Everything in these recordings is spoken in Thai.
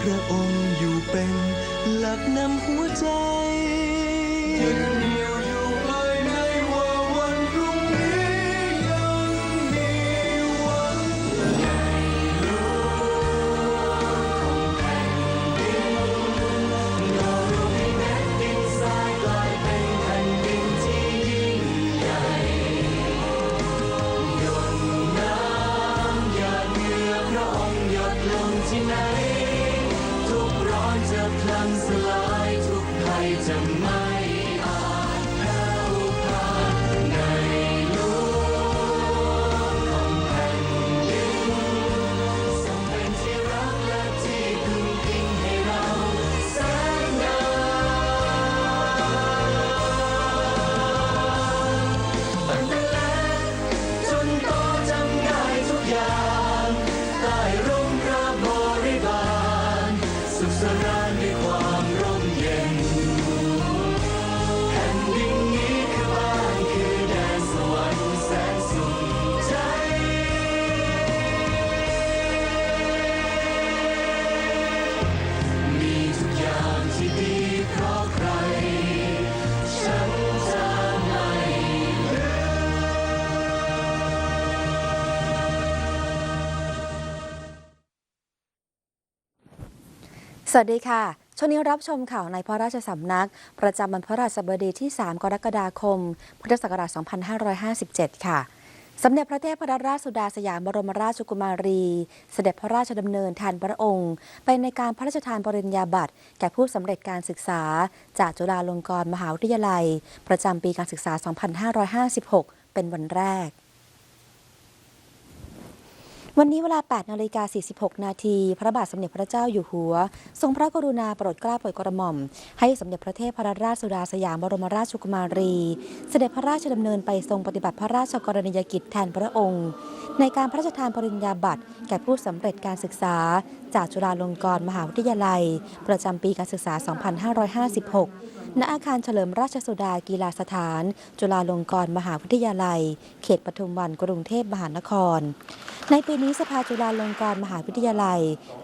พระองค์อยู่เป็นหลักนำหัวใจ สวัสดีค่ะ ช่วงนี้รับชมข่าวในพระราชสำนัก ประจำวันพระราชบดีที่ 3 กรกฎาคม พุทธศักราช 2557 ค่ะ สมเด็จพระเทพรัตนราชสุดาสยามบรมราชกุมารี เสด็จพระราชดำเนินแทนพระองค์ ไปในการพระราชทานปริญญาบัตร แก่ผู้สำเร็จการศึกษา จากจุฬาลงกรณ์มหาวิทยาลัย ประจำปีการศึกษา 2556 เป็นวันแรก วันนี้เวลา 8นาฬิกา46 นาที พระบาทสมเด็จพระเจ้าอยู่หัว ทรงพระกรุณาโปรดเกล้าโปรดกระหม่อม ให้สมเด็จพระเทพรัตนราชสุดาสยามบรมราชกุมารี เสด็จพระราชดำเนินไปทรงปฏิบัติพระราชกรณียกิจแทนพระองค์ ในการพระราชทานปริญญาบัตรแก่ผู้สำเร็จการศึกษา จากจุฬาลงกรณ์มหาวิทยาลัย ประจำปีการศึกษา 2556ณอาคารเฉลิมราชสุดากีฬาสถาน จุฬาลงกรณ์มหาวิทยาลัย เขตปทุมวันกรุงเทพมหานคร ในปีนี้สภาจุฬาลงกรณ์มหาวิทยาลัย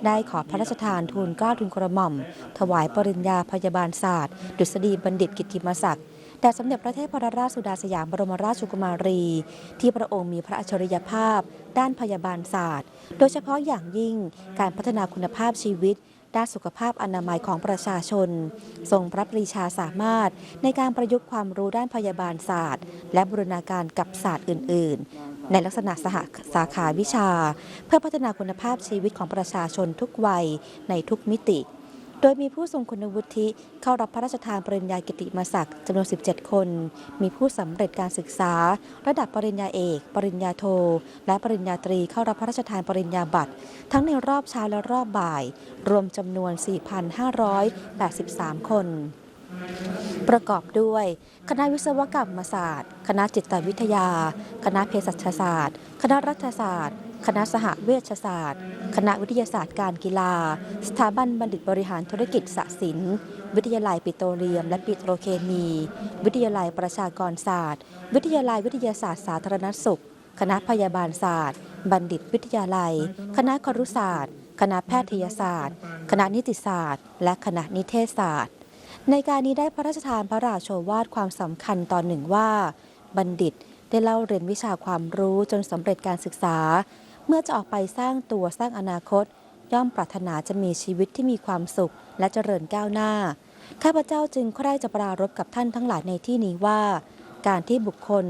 ได้ขอพระราชทานทูลเกล้าทูลกระหม่อม ถวายปริญญาพยาบาลศาสตร์ ดุษฎีบัณฑิตกิติมศักดิ์แด่สมเด็จพระเทพรัตนราชสุดาสยามบรมราชกุมารี ที่พระองค์มีพระอัจฉริยภาพ ด้านพยาบาลศาสตร์ โดยเฉพาะอย่างยิ่งการพัฒนาคุณภาพชีวิต ด้านสุขภาพอนามัยของประชาชน ทรงพระปรีชาสามารถในการประยุกต์ความรู้ด้านพยาบาลศาสตร์ และบูรณาการกับศาสตร์อื่น ๆ ในลักษณะสหสาขาวิชา เพื่อพัฒนาคุณภาพชีวิตของประชาชนทุกวัยในทุกมิติ โดยมีผู้ทรงคุณวุฒิเข้ารับพระราชทานปริญญากิติมศักดิ์จำนวน 17 คน มีผู้สำเร็จการศึกษา ระดับปริญญาเอก ปริญญาโท และปริญญาตรีเข้ารับพระราชทานปริญญาบัตร ทั้งในรอบเช้าและรอบบ่าย รวมจำนวน 4,583 คน ประกอบด้วย คณะวิศวกรรมศาสตร์ คณะจิตวิทยา คณะเภสัชศาสตร์ คณะรัฐศาสตร์ คณะสหเวชศาสตร์ คณะวิทยาศาสตร์การกีฬา สถาบันบัณฑิตบริหารธุรกิจสศิลป์วิทยาลัยปิโตรเลียม และปิโตรเคมี วิทยาลัยประชากรศาสตร์ วิทยาลัยวิทยาศาสตร์สาธารณสุข คณะพยาบาลศาสตร์ บัณฑิตวิทยาลัย คณะครุศาสตร์ คณะแพทยศาสตร์ คณะนิติศาสตร์ และคณะนิเทศศาสตร์ ในการนี้ได้พระราชทานพระราโชวาทความสำคัญตอนหนึ่งว่า บัณฑิตได้เล่าเรียนวิชาความรู้จนสำเร็จการศึกษา เมื่อจะออกไปสร้างตัวสร้างอนาคต ย่อมปรารถนาจะมีชีวิตที่มีความสุขและเจริญก้าวหน้า ข้าพเจ้าจึงใคร่จะปรารภกับท่านทั้งหลายในที่นี้ว่า การที่บุคคล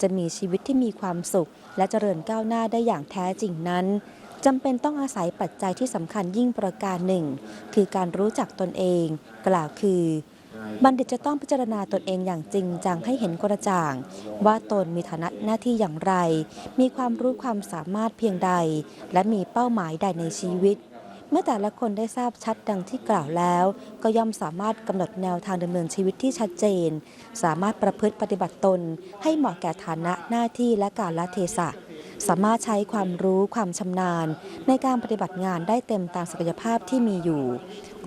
จะมีชีวิตที่มีความสุข และเจริญก้าวหน้าได้อย่างแท้จริงนั้น จำเป็นต้องอาศัยปัจจัยที่สำคัญยิ่งประการหนึ่ง คือการรู้จักตนเอง กล่าวคือบัณฑิตจะต้องพิจารณาตนเองอย่างจริงจังให้เห็นกระจ่าง ว่าตนมีฐานะหน้าที่อย่างไร มีความรู้ความสามารถเพียงใด และมีเป้าหมายใดในชีวิต เมื่อแต่ละคนได้ทราบชัดดังที่กล่าวแล้ว ก็ย่อมสามารถกำหนดแนวทางดำเนินชีวิตที่ชัดเจน สามารถประพฤติปฏิบัติตน ให้เหมาะแก่ฐานะหน้าที่และการละเทศะ สามารถใช้ความรู้ความชำนาญ ในการปฏิบัติงานได้เต็มตามศักยภาพที่มีอยู่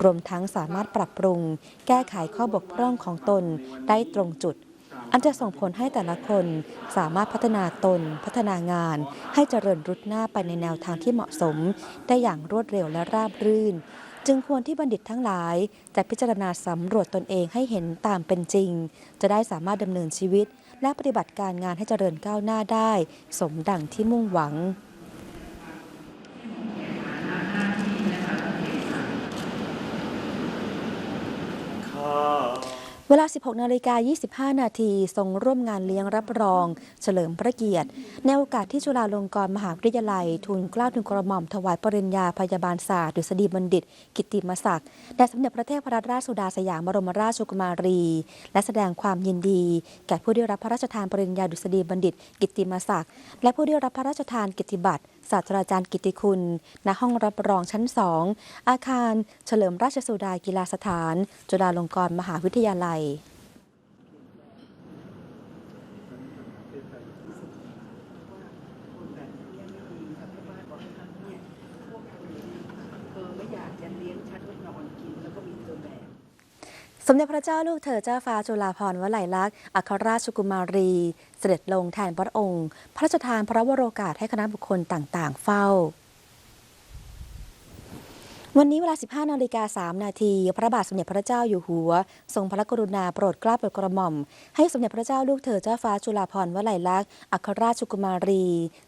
รวมทั้งสามารถปรับปรุง แก้ไขข้อบกพร่องของตนได้ตรงจุด อันจะส่งผลให้แต่ละคนสามารถพัฒนาตน พัฒนางาน ให้เจริญรุดหน้าไปในแนวทางที่เหมาะสม ได้อย่างรวดเร็วและราบรื่นจึงควรที่บัณฑิตทั้งหลาย จะพิจารณาสำรวจตนเองให้เห็นตามเป็นจริง จะได้สามารถดำเนินชีวิต และปฏิบัติการงานให้เจริญก้าวหน้าได้ สมดังที่มุ่งหวัง เวลา 16 นาฬิกา 25 นาทีทรงร่วมงานเลี้ยงรับรอง เฉลิมพระเกียรติ ในโอกาสที่จุฬาลงกรณ์มหาวิทยาลัย ทุนเกล้าทุนกระหม่อมถวายปริญญาพยาบาลศาสตร์ดุษฎีบัณฑิต กิติมศักดิ์แด่สมเด็จพระเทพรัตนราชสุดาสยามบรมราชกุมารี และแสดงความยินดี แก่ผู้ได้รับพระราชทานปริญญาดุษฎีบัณฑิต กิติมศักดิ์และผู้ได้รับพระราชทานกิตติบัตร ศาสตราจารย์กิติคุณ ณ ห้องรับรองชั้นสอง อาคาร เฉลิมราชสุดากีฬาสถาน จุฬาลงกรณ์มหาวิทยาลัย เธอไม่อยากจะเลี้ยงฉันไว้นอนกินแล้วก็มีเธอแบก สมเด็จพระเจ้าลูกเธอเจ้าฟ้าจุฬาภรณ์วลัยลักษณ์อัครราชกุมารี เสด็จลงแทนพระองค์ พระราชทานพระวโรกาสให้คณะบุคคลต่างๆ เฝ้า วันนี้เวลา 15 นาฬิกา 3 นาที พระบาทสมเด็จพระเจ้าอยู่หัว ทรงพระกรุณาโปรดเกล้าโปรดกระหม่อม ให้สมเด็จพระเจ้าลูกเธอเจ้าฟ้าจุฬาภรณ์วลัยลักษณ์อัครราชกุมารี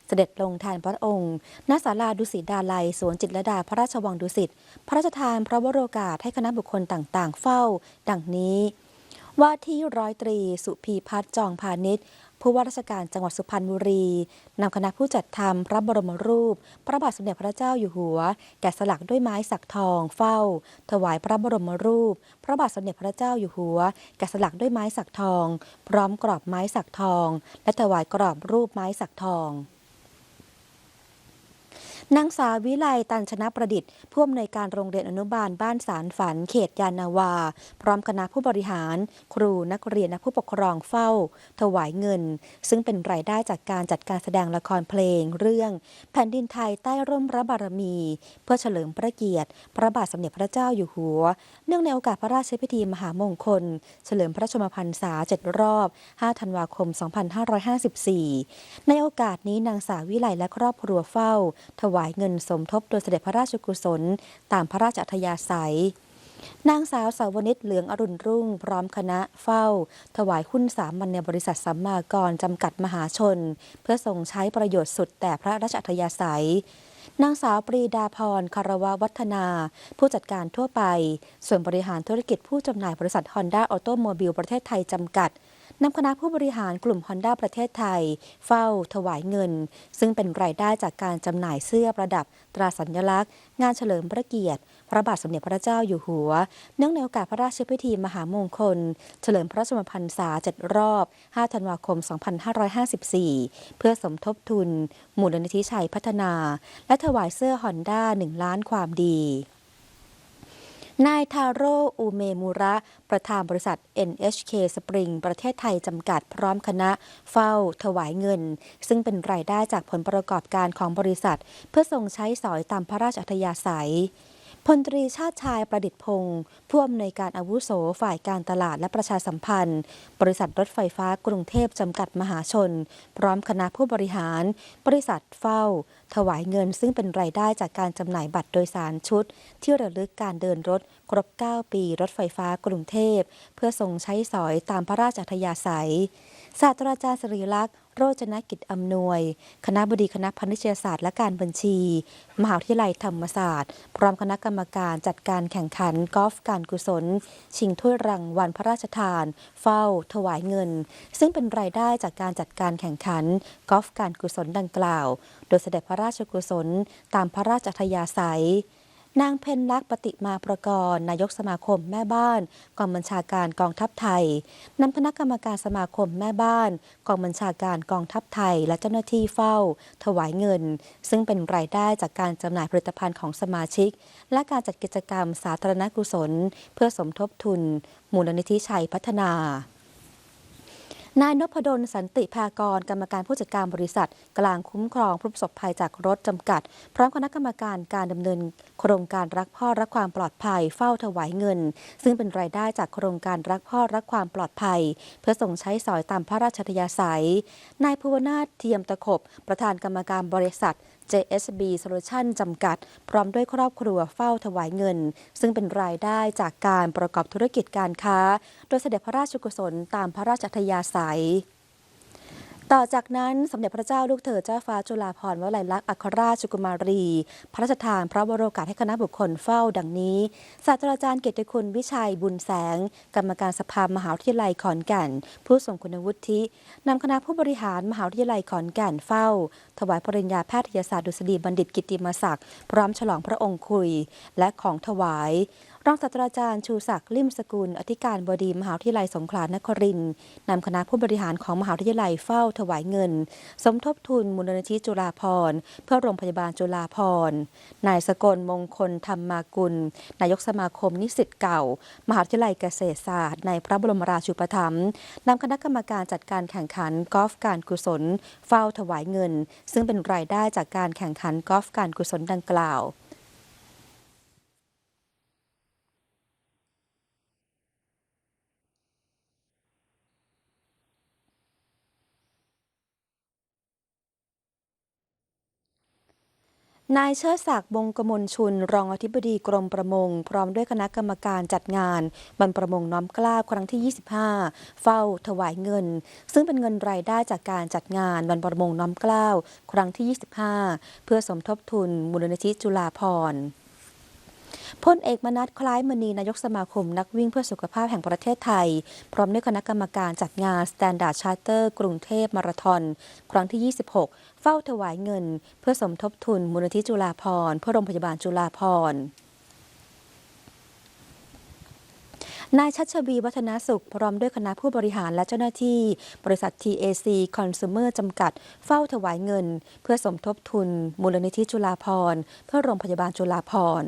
เสด็จลงแทนพระองค์ณศาลาดุสิตดาลัย สวนจิตรดาพระราชวังดุสิต พระราชทานพระวโรกาสให้คณะบุคคลต่างๆ เฝ้า ดังนี้ ว่าที่ร้อยตรี สุพีพัฒน์จองพาณิชย์ ผู้ว่าราชการจังหวัดสุพรรณบุรีนำคณะผู้จัดทำพระบรมรูป พระบาทสมเด็จพระเจ้าอยู่หัว แกะสลักด้วยไม้สักทองเฝ้า ถวายพระบรมรูป พระบาทสมเด็จพระเจ้าอยู่หัว แกะสลักด้วยไม้สักทอง พร้อมกรอบไม้สักทอง และถวายกรอบรูปไม้สักทอง นางสาววิไลตันชนะประดิษฐ์ผู้อำนวยการโรงเรียนอนุบาลบ้านสารฝัน เขตยานนาวา พร้อมคณะผู้บริหาร ครูนักเรียนและผู้ปกครองเฝ้า ถวายเงิน ซึ่งเป็นรายได้จากการจัดการแสดงละครเพลง เรื่อง แผ่นดินไทยใต้ร่มพระบารมี เพื่อเฉลิมพระเกียรติ พระบาทสมเด็จพระเจ้าอยู่หัว เนื่องในโอกาสพระราชพิธีมหามงคล เฉลิมพระชนมพรรษาเจ็ดรอบ 5 ธันวาคม 2554 ในโอกาสนี้นางสาววิไลและครอบครัวเฝ้าถวายเงินสมทบโดยเสด็จพระราชกุศล ตามพระราชอัธยาศัย นางสาวสาวนิชเหลืองอรุณรุ่ง พร้อมคณะเฝ้า ถวายหุ้นสามัญในบริษัทสัมมากรจำกัดมหาชน เพื่อทรงใช้ประโยชน์สุดแต่พระราชอัธยาศัยนางสาวปรีดาพรคารวะวัฒนา ผู้จัดการทั่วไป ส่วนบริหารธุรกิจผู้จำหน่ายบริษัทฮอนด้าออโตโมบิลประเทศไทยจำกัด นำคณะผู้บริหารกลุ่ม Honda ประเทศไทย เฝ้าถวายเงิน ซึ่งเป็นรายได้จากการจำหน่ายเสื้อประดับ ตราสัญลักษณ์ งานเฉลิมพระเกียรติ พระบาทสมเด็จพระเจ้าอยู่หัว เนื่องในโอกาสพระราชพิธีมหามงคล เฉลิมพระชนมพรรษาเจ็ดรอบ 5 ธันวาคม 2554 เพื่อสมทบทุน มูลนิธิชัยพัฒนา และถวายเสื้อ Honda 1ล้านความดี นายทาโร่อูเมมูระ ประธานบริษัท NHK Spring ประเทศไทยจำกัดพร้อมคณะ เฝ้า ถวายเงิน ซึ่งเป็นรายได้จากผลประกอบการของบริษัท เพื่อทรงใช้สอยตามพระราชอัธยาศัย พลตรีชาติชายประดิษฐ์พงศ์ผู้อำนวยการอาวุโสฝ่ายการตลาดและประชาสัมพันธ์ บริษัทรถไฟฟ้ากรุงเทพจำกัดมหาชน พร้อมคณะผู้บริหาร บริษัทเฝ้า ถวายเงินซึ่งเป็นรายได้จากการจำหน่ายบัตรโดยสารชุด ที่ระลึกการเดินรถ ครบ 9 ปีรถไฟฟ้ากรุงเทพ เพื่อทรงใช้สอยตามพระราชอัธยาศัยศาสตราจารย์สรีลักษณ์ โรจนกิจอำนวย คณะบดีคณะพนิชยศาสตร์และการบัญชี มหาวิทยาลัยธรรมศาสตร์ พร้อมคณะกรรมการจัดการแข่งขันกอล์ฟการกุศล ชิงถ้วยรางวัลพระราชทาน เฝ้า ถวายเงิน ซึ่งเป็นรายได้จากการจัดการแข่งขันกอล์ฟการกุศลดังกล่าว โดยเสด็จพระราชกุศลตามพระราชอัธยาศัย นางเพนลักษ์ปฏิมาประกรณ์นายกสมาคมแม่บ้าน กองบัญชาการกองทัพไทยนำคณะกรรมการสมาคมแม่บ้าน กองบัญชาการกองทัพไทย และเจ้าหน้าที่เฝ้า ถวายเงิน ซึ่งเป็นรายได้จากการจำหน่ายผลิตภัณฑ์ของสมาชิก และการจัดกิจกรรมสาธารณกุศล เพื่อสมทบทุน มูลนิธิชัยพัฒนา นายนพดลสันติภากรกรรมการผู้จัดการบริษัท กลางคุ้มครองผู้ประสบภัยจากรถจำกัด พร้อมคณะกรรมการการดำเนินโครงการรักพ่อรักความปลอดภัยเฝ้าถวายเงิน ซึ่งเป็นรายได้จากโครงการรักพ่อรักความปลอดภัย เพื่อส่งใช้สอยตามพระราชทยาศัยนายภูวนาถเทียมตะขบ ประธานกรรมการบริษัท JSB Solution จำกัด พร้อมด้วยครอบครัวเฝ้าถวายเงิน ซึ่งเป็นรายได้จากการประกอบธุรกิจการค้า โดยเสด็จพระราชกุศลตามพระราชทยาศัย ต่อจากนั้นสมเด็จพระเจ้าลูกเธอเจ้าฟ้าจุฬาภรณ์วลัยลักษณ์อัครราชกุมารี พระราชทานพระบรมโอกาสให้คณะบุคคลเฝ้าดังนี้ ศาสตราจารย์เกียรติคุณวิชัยบุญแสง กรรมการสภามหาวิทยาลัยขอนแก่น ผู้ทรงคุณวุฒินำคณะผู้บริหารมหาวิทยาลัยขอนแก่นเฝ้า ถวายปริญญาแพทยศาสตร์ดุษฎีบัณฑิตกิตติมศักดิ์พร้อมฉลองพระองค์คุย และของถวายรองศาสตราจารย์ชูศักดิ์ลิมสกุล อธิการบดีมหาวิทยาลัยสงขลานครินทร์นำคณะผู้บริหารของมหาวิทยาลัยเฝ้าถวายเงิน สมทบทุนมูลนิธิจุฬาภรเพื่อโรงพยาบาลจุฬาภรนายสกลมงคลธรรมากุล นายกสมาคมนิสิตเก่า มหาวิทยาลัยเกษตรศาสตร์ ในพระบรมราชูปถัมภ์นำคณะกรรมการจัดการแข่งขันกอล์ฟการกุศล เฝ้าถวายเงิน ซึ่งเป็นรายได้จากการแข่งขันกอล์ฟการกุศลดังกล่าว นายเชิดศักดิ์บงกมลชุน รองอธิบดีกรมประมง พร้อมด้วยคณะกรรมการจัดงานบรรประมงน้อมกล้าครั้งที่ 25 เฝ้าถวายเงิน ซึ่งเป็นเงินรายได้จากการจัดงานบรรประมงน้อมกล้าครั้งที่ 25 เพื่อสมทบทุนมูลนิธิจุฬาภรณ์ พลเอกมนัสคล้ายมณีนายกสมาคมนักวิ่งเพื่อสุขภาพแห่งประเทศไทย พร้อมด้วยคณะกรรมการจัดงาน Standard Charter กรุงเทพมาราธอนครั้งที่ 26 เฝ้าถวายเงิน เพื่อสมทบทุนมูลนิธิจุฬาภรเพื่อโรงพยาบาลจุฬาภรนายชัชวีวัฒนาสุข พร้อมด้วยคณะผู้บริหารและเจ้าหน้าที่ บริษัท TAC Consumer จำกัด เฝ้าถวายเงิน เพื่อสมทบทุน มูลนิธิจุฬาภรเพื่อโรงพยาบาลจุฬาภร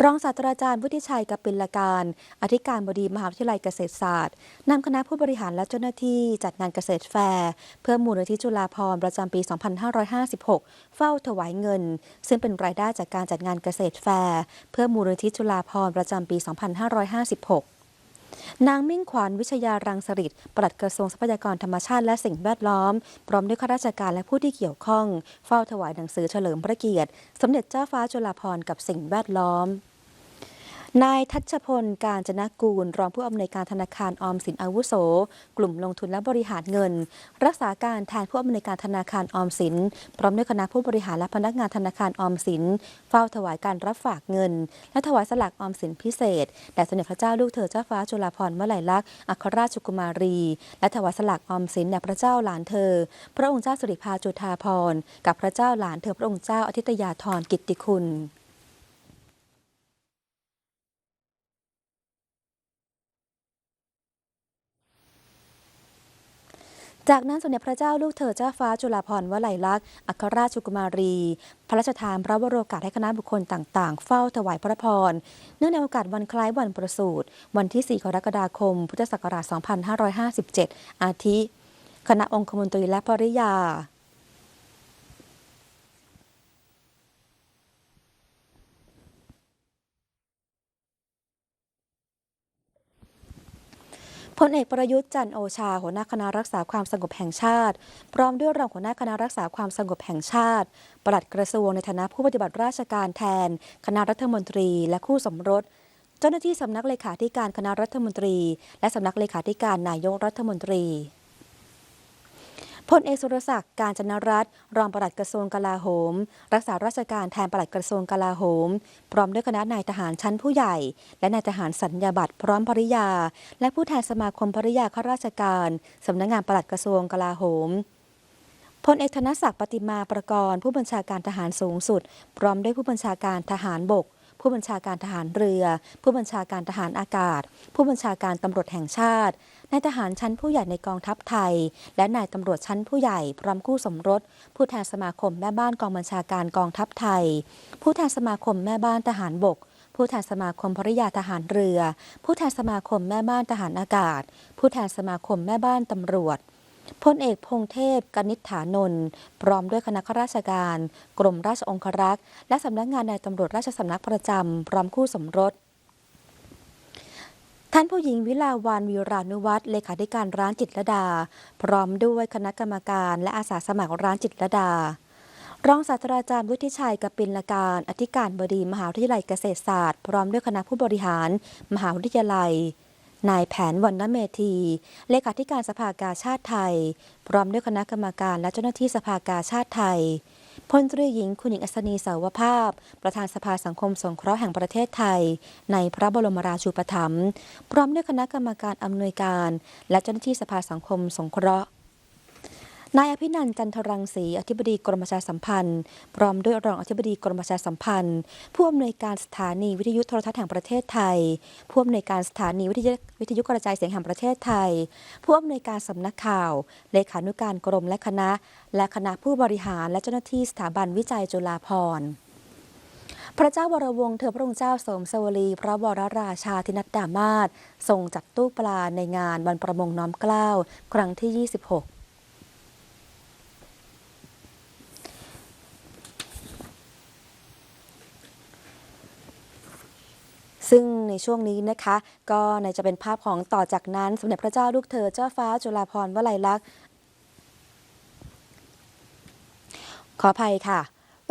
รองศาสตราจารย์วุฒิชัยกัปิลการ อธิการบดีมหาวิทยาลัยเกษตรศาสตร์นำคณะผู้บริหารและเจ้าหน้าที่จัดงานเกษตรแฟร์เพื่อมูลนิธิจุฬาภรณ์ประจำปี 2556 เฝ้าถวายเงิน ซึ่งเป็นรายได้จากการจัดงานเกษตรแฟร์เพื่อมูลนิธิจุฬาภรณ์ประจำปี 2556 นางมิ่งขวัญวิชยารังสฤษดิ์ปลัดกระทรวงทรัพยากรธรรมชาติและสิ่งแวดล้อม พร้อมด้วยข้าราชการและผู้ที่เกี่ยวข้อง เฝ้าถวายหนังสือเฉลิมพระเกียรติ สมเด็จเจ้าฟ้าจุฬาภรณ์กับสิ่งแวดล้อม นายทัชพล การจนกูล รองผู้อำนวยการธนาคารออมสินอาวุโส กลุ่มลงทุนและบริหารเงิน รักษาการแทนผู้อำนวยการธนาคารออมสิน พร้อมด้วยคณะผู้บริหารและพนักงานธนาคารออมสิน เฝ้าถวายการรับฝากเงิน และถวายสลากออมสินพิเศษแด่สมเด็จพระเจ้าลูกเธอเจ้าฟ้าจุฬาภรณ์วลัยลักษณ์อัครราชกุมารี และถวายสลากออมสินแด่พระเจ้าหลานเธอ พระองค์เจ้าสิริภาจุฑาภรณ์กับพระเจ้าหลานเธอพระองค์เจ้าอธิตยาธรกิตติคุณ จากนั้นสมเด็จพระเจ้าลูกเธอเจ้าฟ้าจุฬาภรณ์วลัยลักษณ์อัครราชกุมารี พระราชทานพระวโรกาสให้คณะบุคคลต่างๆ เฝ้าถวายพระพร เนื่องในโอกาสวันคล้ายวันประสูติวันที่ 4 กรกฎาคม พุทธศักราช 2557 อาทิ คณะองคมนตรีและภริยา พลเอกประยุทธ์จันโอชา หัวหน้าคณะรักษาความสงบแห่งชาติ พร้อมด้วยรองหัวหน้าคณะรักษาความสงบแห่งชาติ ปลัดกระทรวงในฐานะผู้ปฏิบัติราชการแทน คณะรัฐมนตรีและคู่สมรส เจ้าหน้าที่สำนักเลขาธิการคณะรัฐมนตรี และสำนักเลขาธิการนายกรัฐมนตรี พลเอกสุรศักดิ์การจนรัตน์รองปลัดกระทรวงกลาโหม รักษาราชการแทนปลัดกระทรวงกลาโหม พร้อมด้วยคณะนายทหารชั้นผู้ใหญ่ และนายทหารสัญญาบัตรพร้อมภริยา และผู้แทนสมาคมภริยาข้าราชการสำนักงานปลัดกระทรวงกลาโหมพลเอกธนศักดิ์ปฏิมาประกรณ์ผู้บัญชาการทหารสูงสุด พร้อมด้วยผู้บัญชาการทหารบก ผู้บัญชาการทหารเรือ ผู้บัญชาการทหารอากาศ ผู้บัญชาการตำรวจแห่งชาติ นายทหารชั้นผู้ใหญ่ในกองทัพไทย และนายตำรวจชั้นผู้ใหญ่พร้อมคู่สมรส ผู้แทนสมาคมแม่บ้านกองบัญชาการกองทัพไทย ผู้แทนสมาคมแม่บ้านทหารบก ผู้แทนสมาคมภริยาทหารเรือ ผู้แทนสมาคมแม่บ้านทหารอากาศ ผู้แทนสมาคมแม่บ้านตำรวจพลเอกพงเทพกนิษฐานนท์พร้อมด้วยคณะข้าราชการ กรมราชองครักษ์ และสำนักงานนายตำรวจราชสำนักประจำพร้อมคู่สมรส ท่านผู้หญิงวิลาวันวิรานุวัฒน์เลขาธิการร้านจิตรดา พร้อมด้วยคณะกรรมการและอาสาสมัครร้านจิตรดารองศาสตราจารย์วุฒิชัยกปินลการ อธิการบดีมหาวิทยาลัยเกษตรศาสตร์ พร้อมด้วยคณะผู้บริหาร มหาวิทยาลัย นายแผนวรรณเมธี เลขาธิการสภากาชาติไทย พร้อมด้วยคณะกรรมการและเจ้าหน้าที่สภากาชาติไทย พลตรีหญิงคุณหญิงอัศนีเสาวภาพ ประธานสภาสังคมสงเคราะห์แห่งประเทศไทย ในพระบรมราชูปถัมภ์พร้อมด้วยคณะกรรมการอำนวยการ และเจ้าหน้าที่สภาสังคมสงเคราะห์ นายอภินันจันทรังสีอธิบดีกรมประชาสัมพันธ์ พร้อมด้วยรองอธิบดีกรมประชาสัมพันธ์ ผู้อำนวยการสถานีวิทยุโทรทัศน์แห่งประเทศไทย ผู้อำนวยการสถานีวิทยุวิทยุกระจายเสียงแห่งประเทศไทย ผู้อำนวยการสำนักข่าว เลขานุการกรมและคณะ และคณะผู้บริหารและเจ้าหน้าที่สถาบันวิจัยจุฬาภรณ์พระเจ้าวรวงศ์เธอพระองค์เจ้าสมสวลีพระวรราชาธินัดดามาศทรงจัดตู้ปลาในงานวันประมงน้อมเกล้า ครั้งที่ 26 ซึ่งในช่วงนี้นะคะ ก็ในจะเป็นภาพของต่อจากนั้น สมเด็จพระเจ้าลูกเธอเจ้าฟ้าจุฬาภรณ์วลัยลักษณ์ขออภัยค่ะ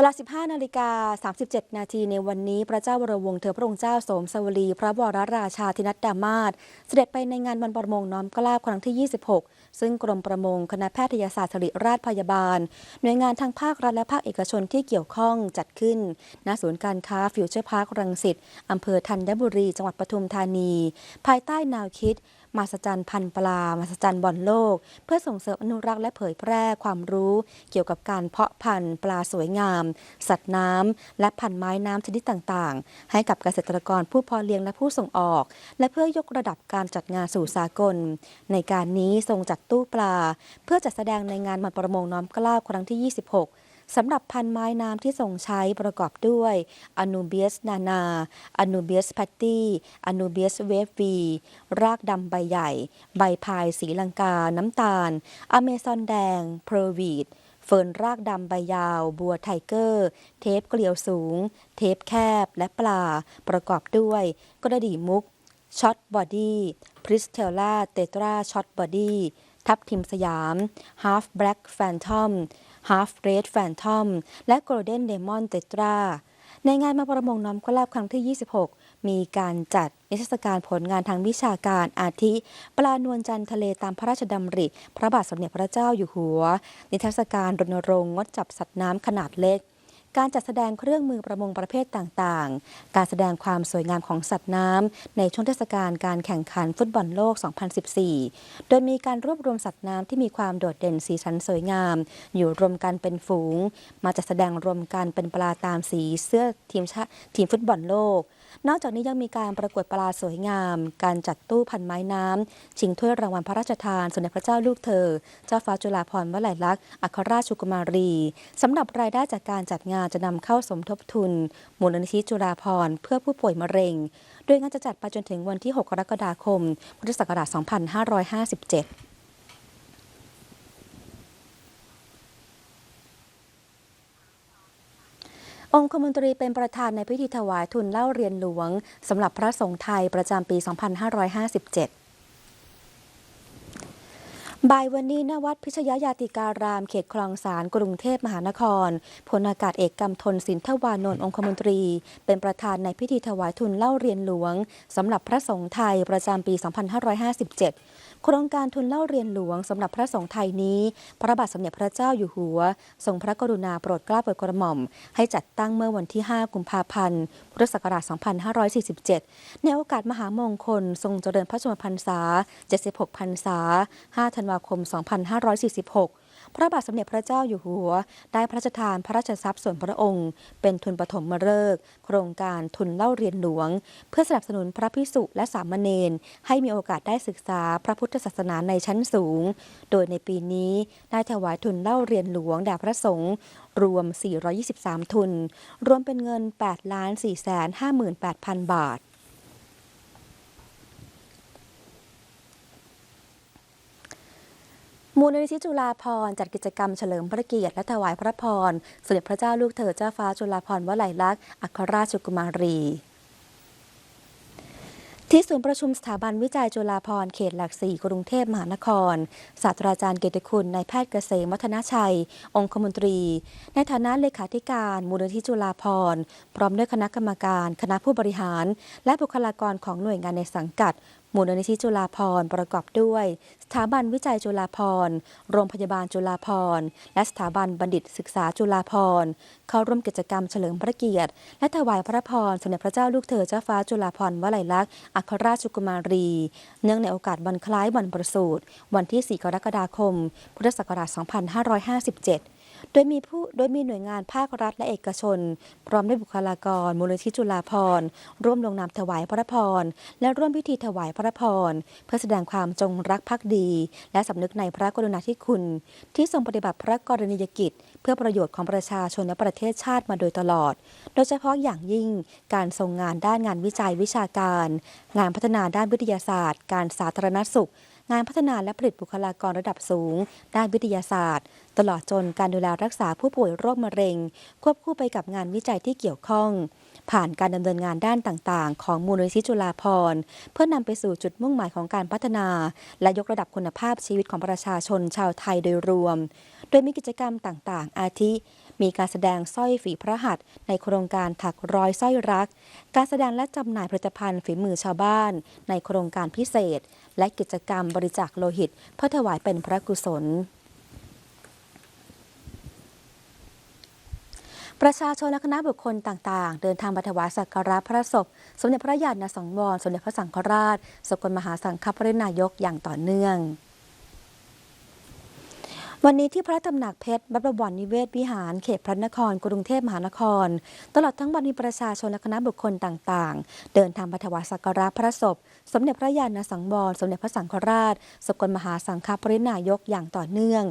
ลา 15 นาฬิกา 37 นาทีในวันนี้พระเจ้าวรวงศ์เธอพระองค์เจ้าสมสวลีพระวรราชาธินัดดามาศเสด็จไปในงานวันประมงน้อมกล้าครั้งที่ 26 ซึ่งกรมประมงคณะแพทยศาสตร์ศิริราชพยาบาล หน่วยงานทางภาครัฐและภาคเอกชนที่เกี่ยวข้องจัดขึ้น ณ ศูนย์การค้าฟิวเจอร์พาร์ครังสิตอำเภอธัญบุรี จังหวัดปทุมธานี ภายใต้แนวคิด มาสจันพันปลา มาสจันบอลโลก เพื่อส่งเสริมอนุรักษ์และเผยแพร่ความรู้เกี่ยวกับการเพาะพันธุ์ปลาสวยงาม สัตว์น้ำและพันธุ์ไม้น้ำชนิดต่างๆ ให้กับเกษตรกรผู้พาะเลี้ยงและผู้ส่งออก และเพื่อยกระดับการจัดงานสู่สากล ในการนี้ทรงจัดตู้ปลา เพื่อจัดแสดงในงานมันประมงน้อมกล้าวครั้งที่ 26 สำหรับพันไม้น้ำที่ทรงใช้ประกอบด้วยอนูเบียสนานาอนูเบียสแพตตี้อนูเบียสเวฟวีรากดำใบใหญ่ ใบพายสีลังกา น้ำตาล อเมซอนแดง เพอร์วีดเฟิร์นรากดำใบยาว บัวไทเกอร์ เทปเกลียวสูง เทปแคบและปลา ประกอบด้วย กระดี่มุกช็อตบอดี้พริสเทลล่าเตตราช็อตบอดี้ทับทิมสยามฮาฟ แบล็กแฟนทอมฮาฟเรดแฟนทอมและโกลเด้นเดมอนเตตราในงานมาประมงน้อมกลาบครั้งที่ 26 มีการจัดนิทรรศการผลงานทางวิชาการอาทิ ปลานวลจันทร์ทะเลตามพระราชดำริ พระบาทสมเด็จพระเจ้าอยู่หัว นิทรรศการรณรงค์งดจับสัตว์น้ำขนาดเล็ก การจัดแสดงเครื่องมือประมงประเภทต่างๆ การแสดงความสวยงามของสัตว์น้ำในช่วงเทศกาลการแข่งขันฟุตบอลโลก 2014 โดยมีการรวบรวมสัตว์น้ำที่มีความโดดเด่นสีสันสวยงาม อยู่รวมกันเป็นฝูง มาจัดแสดงรวมกันเป็นปลาตามสีเสื้อทีมชาทีมฟุตบอลโลก นอกจากนี้ยังมีการประกวดปลาสวยงาม การจัดตู้พันไม้น้ำชิงถ้วยรางวัลพระราชทานสมเด็จพระเจ้าลูกเธอ เจ้าฟ้าจุฬาภรณ์วลัยลักษณ์อัครราชกุมารีสำหรับรายได้จากการจัดงานจะนำเข้าสมทบทุน มูลนิธิจุฬาภรณ์เพื่อผู้ป่วยมะเร็ง โดยงานจะจัดไปจนถึงวันที่ 6 กรกฎาคม พุทธศักราช 2557 องคมนตรีเป็นประธานในพิธีถวายทุนเล่าเรียนหลวงสำหรับพระสงฆ์ไทยประจำปี 2557บ่ายวันนี้ณวัดพิชยยาติการามเขตคลองสารกรุงเทพมหานครพลอากาศเอกกำธนสินทวานนท์องคมนตรี เป็นประธานในพิธีถวายทุนเล่าเรียนหลวงสำหรับพระสงฆ์ไทยประจำปี 2557 โครงการทุนเล่าเรียนหลวงสำหรับพระสงฆ์ไทยนี้ พระบาทสมเด็จพระเจ้าอยู่หัว ทรงพระกรุณาโปรดเกล้าโปรดกระหม่อม ให้จัดตั้งเมื่อวันที่ 5 กุมภาพันธ์พุทธศักราช 2547 ในโอกาสมหามงคล ทรงเจริญพระชนมพรรษา 76 พรรษา 5 ธันวาวาคม 2546 พระบาทสมเด็จพระเจ้าอยู่หัว ได้พระราชทานพระราชทรัพย์ส่วนพระองค์ เป็นทุนปฐมฤกษ์โครงการทุนเล่าเรียนหลวง เพื่อสนับสนุนพระพิสุและสามเณรให้มีโอกาสได้ศึกษาพระพุทธศาสนาในชั้นสูง โดยในปีนี้ได้ถวายทุนเล่าเรียนหลวงแด่พระสงฆ์รวม 423 ทุน รวมเป็นเงิน 8 4 5 8 0 0 0 บาท มูลนิธิจุฬาภรจัดกิจกรรมเฉลิมพระเกียรติและถวายพระพรสมเด็จพระเจ้าลูกเธอเจ้าฟ้าจุฬาภรวลัยลักษณ์อัครราชกุมารีที่ศูนย์ประชุมสถาบันวิจัยจุฬาภรณ์เขตหลักสี่กรุงเทพมหานคร ศาสตราจารย์เกียรติคุณนายแพทย์เกษมวัฒนชัย องคมนตรี ในฐานะเลขาธิการมูลนิธิจุฬาภรณ์พร้อมด้วยคณะกรรมการ คณะผู้บริหาร และบุคลากรของหน่วยงานในสังกัด มูลนิธิจุฬาภร์ประกอบด้วย สถาบันวิจัยจุฬาภร์โรงพยาบาลจุฬาภร์และสถาบันบัณฑิตศึกษาจุฬาภร์เข้าร่วมกิจกรรมเฉลิมพระเกียรติ และถวายพระพรสมเด็จพระเจ้าลูกเธอเจ้าฟ้าจุฬาภร์วลัยลักษณ์อัครราชกุมารี เนื่องในโอกาสวันคล้ายวันประสูติวันที่ 4 กรกฎาคม พุทธศักราช 2557 โดยมีผู้โดยมีหน่วยงานภาครัฐและเอกชน พร้อมด้วยบุคลากรมูลนิธิจุฬาภรณ์ร่วมลงนามถวายพระพร และร่วมพิธีถวายพระพร เพื่อแสดงความจงรักภักดี และสำนึกในพระกรุณาธิคุณ ที่ทรงปฏิบัติพระกรณียกิจ เพื่อประโยชน์ของประชาชนและประเทศชาติมาโดยตลอด โดยเฉพาะอย่างยิ่งการทรงงานด้านงานวิจัยวิชาการ งานพัฒนาด้านวิทยาศาสตร์ การสาธารณสุข งานพัฒนาและผลิตบุคลากรระดับสูง ด้านวิทยาศาสตร์ ตลอดจนการดูแลรักษาผู้ป่วยโรคมะเร็ง ควบคู่ไปกับงานวิจัยที่เกี่ยวข้อง ผ่านการดำเนินงานด้านต่างๆ ของมูลนิธิจุฬาภรณ์เพื่อนำไปสู่จุดมุ่งหมายของการพัฒนา และยกระดับคุณภาพชีวิตของประชาชนชาวไทยโดยรวม โดยมีกิจกรรมต่างๆ อาทิ มีการแสดงสร้อยฝีพระหัตถ์ในโครงการถักร้อยสร้อยรัก การแสดงและจำหน่ายผลิตภัณฑ์ฝีมือชาวบ้าน ในโครงการพิเศษ และกิจกรรมบริจาคโลหิต เพื่อถวายเป็นพระกุศลประชาชนและคณะบุคคลต่างๆ เดินทางมาถวายสักการะพระศพ สมเด็จพระญาณสังวร สมเด็จพระสังฆราช สกลมหาสังฆปรินายกอย่างต่อเนื่อง วันนี้ที่พระตำหนักเพชรวัดประวันนิเวศวิหารเขตพระนคร กรุงเทพมหานคร ตลอดทั้งวันมีประชาชนและคณะบุคคลต่างๆ เดินทางไปถวายสักการะพระศพ สมเด็จพระญาณสังวรสมเด็จพระสังฆราช สกลมหาสังฆปรินายกอย่างต่อเนื่อง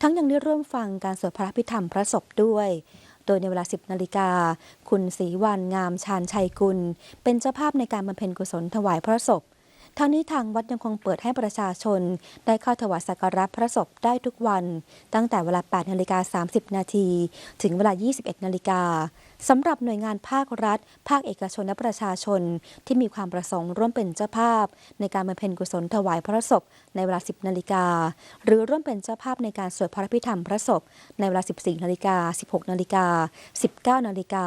ทั้งยังได้ร่วมฟังการสวดพระพิธรรมพระศพด้วยโดยในเวลา 10 นาฬิกา คุณศรีวันงามชาญชัยกุล เป็นเจ้าภาพในการบำเพ็ญกุศลถวายพระศพ ทางนี้ทางวัดยังคงเปิดให้ประชาชน ได้เข้าถวายสักการะพระศพได้ทุกวัน ตั้งแต่เวลา 8 นาฬิกา 30 นาที ถึงเวลา 21 นาฬิกา สำหรับหน่วยงานภาครัฐ ภาคเอกชนและประชาชน ที่มีความประสงค์ร่วมเป็นเจ้าภาพ ในการบำเพ็ญกุศลถวายพระศพในเวลา 10 นาฬิกา หรือร่วมเป็นเจ้าภาพในการสวดพระพิธรรมพระศพ ในเวลา 14 นาฬิกา 16 นาฬิกา 19 นาฬิกา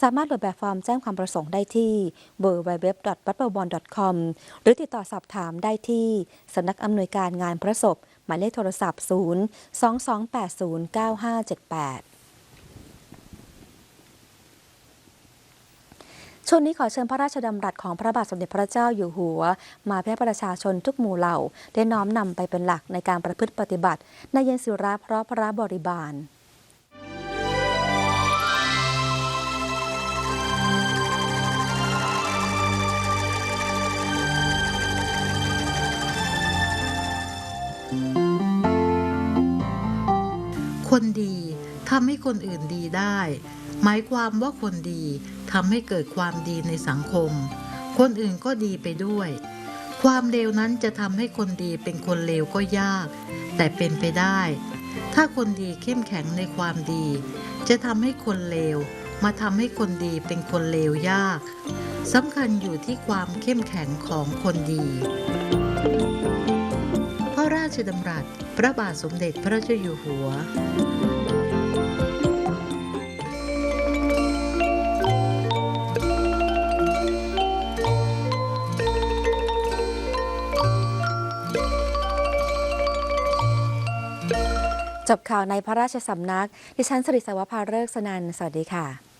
สามารถโหลดแบบฟอร์มแจ้งความประสงค์ได้ที่ www. วัดประวรหรือติดต่อสอบถามได้ที่สำนักอำนวยการงานพระศพหมายเลขโทรศัพท์ 0 2280 9578 ช่วงนี้ขอเชิญพระราชดำรัสของพระบาทสมเด็จพระเจ้าอยู่หัว มาเพื่อประชาชนทุกหมู่เหล่า ได้น้อมนำไปเป็นหลักในการประพฤติปฏิบัติ ในเย็นสิระเพราะพระบริบาลคนดีทำให้คนอื่นดีได้ หมายความว่าคนดีทำให้เกิดความดีในสังคม คนอื่นก็ดีไปด้วย ความเลวนั้นจะทำให้คนดีเป็นคนเลวก็ยาก แต่เป็นไปได้ ถ้าคนดีเข้มแข็งในความดี จะทำให้คนเลวมาทำให้คนดีเป็นคนเลวยากสำคัญอยู่ที่ความเข้มแข็งของคนดี พระราชดำรัส พระบาทสมเด็จพระเจ้าอยู่หัว จบข่าวในพระราชสำนัก ดิฉันสริสวภาเริกสนัน สวัสดีค่ะ